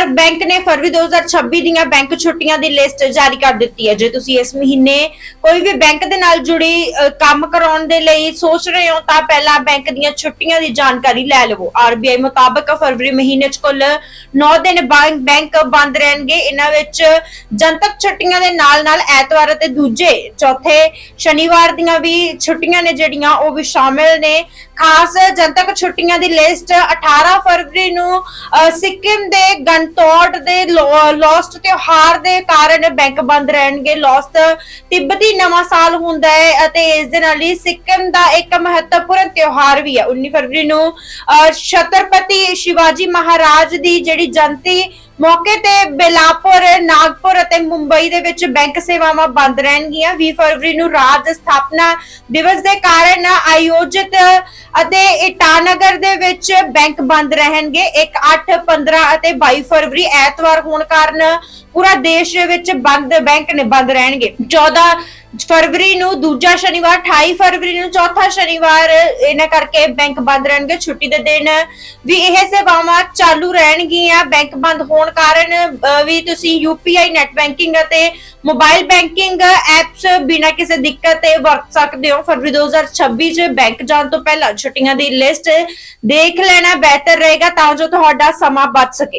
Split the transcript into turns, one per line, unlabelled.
Reserve bank ਨੇ ਫਰਵਰੀ 2026 ਦੀਆਂ bank ਛੁੱਟੀਆਂ ਦੀ ਲਿਸਟ ਜਾਰੀ ਕਰ ਦਿੱਤੀ ਹੈ। ਜੇ ਤੁਸੀਂ ਇਸ ਮਹੀਨੇ ਕੋਈ ਵੀ ਬੈਂਕ ਦੇ ਨਾਲ ਜੁੜੀ ਕੰਮ ਕਰਾਉਣ ਦੇ ਲਈ ਸੋਚ ਰਹੇ ਹੋ, ਤਾਂ ਪਹਿਲਾਂ ਬੈਂਕ ਦੀਆਂ ਛੁੱਟੀਆਂ ਦੀ ਜਾਣਕਾਰੀ ਲੈ ਲਵੋ। ਆਰਬੀਆਈ ਮੁਤਾਬਕ ਫਰਵਰੀ ਮਹੀਨੇ 'ਚ ਕੁੱਲ 9 ਦਿਨ ਬੈਂਕ ਬੈਂਕ ਬੰਦ ਰਹਿਣਗੇ। ਇਹਨਾਂ ਵਿੱਚ ਜਨਤਕ ਛੁੱਟੀਆਂ ਦੇ ਨਾਲ-ਨਾਲ ਐਤਵਾਰ ਅਤੇ ਦੂਜੇ ਚੌਥੇ ਸ਼ਨੀਵਾਰ ਦੀਆਂ ਵੀ ਛੁੱਟੀਆਂ ਨੇ ਜਿਹੜੀਆਂ, ਉਹ ਵੀ ਸ਼ਾਮਿਲ ਨੇ। ਖਾਸ ਜਨਤਕ ਛੁੱਟੀਆਂ ਦੀ ਲਿਸਟ 18 ਫਰਵਰੀ ਨੂੰ ਸਿੱਕਿਮ ਦੇ ਗਨਤੌੜ ਦੇ ਲੋਸਟ ਤਿਉਹਾਰ ਦੇ ਕਾਰਨ ਬੈਂਕ ਬੰਦ ਰਹਿਣਗੇ ਲੋਸਟ ਤਿੱਬਤੀ ਨਵਾਂ ਸਾਲ ਹੁੰਦਾ ਹੈ ਅਤੇ ਇਸ ਦੇ ਨਾਲ ਹੀ ਸਿੱਕਿਮ ਦਾ ਇੱਕ ਮਹੱਤਵਪੂਰਨ ਤਿਉਹਾਰ ਵੀ ਹੈ। 19 ਫਰਵਰੀ ਨੂੰ ਅ, ਛਤਰਪਤੀ ਸ਼ਿਵਾਜੀ ਮਹਾਰਾਜ ਦੀ ਜਿਹੜੀ ਜਨਤੀ ਮੌਕੇ ਤੇ ਬੇਲਾਪੁਰ ਨਾਗਪੁਰ ਅਤੇ ਮੁੰਬਈ ਦੇ ਵਿੱਚ ਬੈਂਕ ਸੇਵਾਵਾਂ ਬੰਦ ਰਹਿਣਗੀਆਂ। 20 ਫਰਵਰੀ ਨੂੰ ਰਾਜ ਸਥਾਪਨਾ ਦਿਵਸ ਦੇ ਕਾਰਨ ਆਯੋਜਿਤ ਅਤੇ ਇਟਾਨਗਰ ਦੇ ਵਿੱਚ ਬੈਂਕ ਬੰਦ ਰਹਿਣਗੇ। 1 8 15 ਅਤੇ 22 ਫਰਵਰੀ ਐਤਵਾਰ ਹੋਣ ਕਾਰਨ ਪੂਰਾ ਦੇਸ਼ ਦੇ ਵਿੱਚ ਬੰਦ ਬੈਂਕ ਨੇ ਬੰਦ ਰਹਿਣਗੇ। 14 ਫਰਵਰੀ ਨੂੰ, ਦੂਜਾ ਸ਼ਨੀਵਾਰ 28 ਫਰਵਰੀ ਨੂੰ, ਚੌਥਾ ਸ਼ਨੀਵਾਰ, ਇਹਨਾਂ ਕਰਕੇ ਬੈਂਕ ਬੰਦ ਰਹਿਣਗੇ, ਛੁੱਟੀ ਦੇ ਦਿਨ ਵੀ ਇਹ ਸੇਵਾਵਾਂ ਚਾਲੂ ਰਹਿਣਗੀਆਂ। ਬੈਂਕ ਬੰਦ ਹੋਣ ਕਾਰਨ ਵੀ ਤੁਸੀਂ ਯੂਪੀਆਈ ਨੈਟ ਬੈਂਕਿੰਗ ਅਤੇ ਮੋਬਾਈਲ ਬੈਂਕਿੰਗ ਐਪਸ ਬਿਨਾਂ ਕਿਸੇ ਦਿੱਕਤ ਤੇ ਵਰਤ ਸਕਦੇ ਹੋ। ਫਰਵਰੀ 2026 ਚ ਬੈਂਕ ਜਾਣ ਤੋਂ ਪਹਿਲਾਂ ਛੁੱਟੀਆਂ ਦੀ ਲਿਸਟ ਦੇਖ ਲੈਣਾ, ਬਿਹਤਰ ਰਹੇਗਾ ਤਾਂ ਜੋ ਤੁਹਾਡਾ ਸਮਾਂ ਬਚ ਸਕੇ।